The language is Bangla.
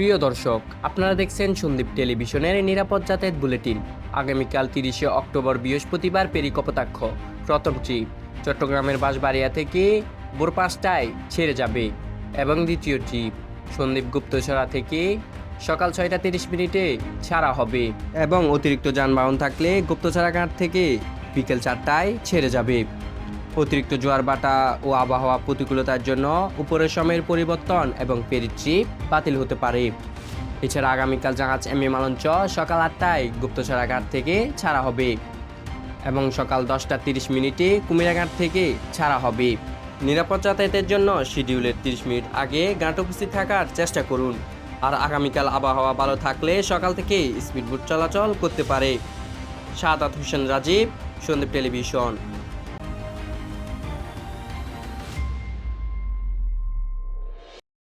প্রিয় দর্শক, আপনারা দেখছেন সন্দীপ টেলিভিশনের নিরাপদ যাতায়াত বুলেটিন। আগামীকাল তিরিশে অক্টোবর বৃহস্পতিবার পেরিকপতাক্ষ। প্রথম ট্রিপ, চট্টগ্রামের বাঁশবাড়িয়া থেকে ভোর পাঁচটায় ছেড়ে যাবে। এবং দ্বিতীয় ট্রিপ, সন্দীপ গুপ্তছড়া থেকে সকাল ছয়টা তিরিশ মিনিটে ছাড়া হবে। এবং অতিরিক্ত যানবাহন থাকলে গুপ্তছড়া ঘাট থেকে বিকেল চারটায় ছেড়ে যাবে। অতিরিক্ত জোয়ার বাটা ও আবহাওয়া প্রতিকূলতার জন্য উপরের সময়ের পরিবর্তন এবং ট্রিপ বাতিল হতে পারে। এছাড়া আগামীকাল জাহাজ এম এ মালঞ্চ সকাল আটটায় গুপ্তছড়া ঘাট থেকে ছাড়া হবে এবং সকাল দশটা তিরিশ মিনিটে কুমিরাঘাট থেকে ছাড়া হবে। নিরাপদ যাতায়াতের জন্য শিডিউলের তিরিশ মিনিট আগে ঘাট উপস্থিত থাকার চেষ্টা করুন। আর আগামীকাল আবহাওয়া ভালো থাকলে সকাল থেকে স্পিডবোট চলাচল করতে পারে। সাদাত হোসেন রাজীব, সন্দীপ টেলিভিশন।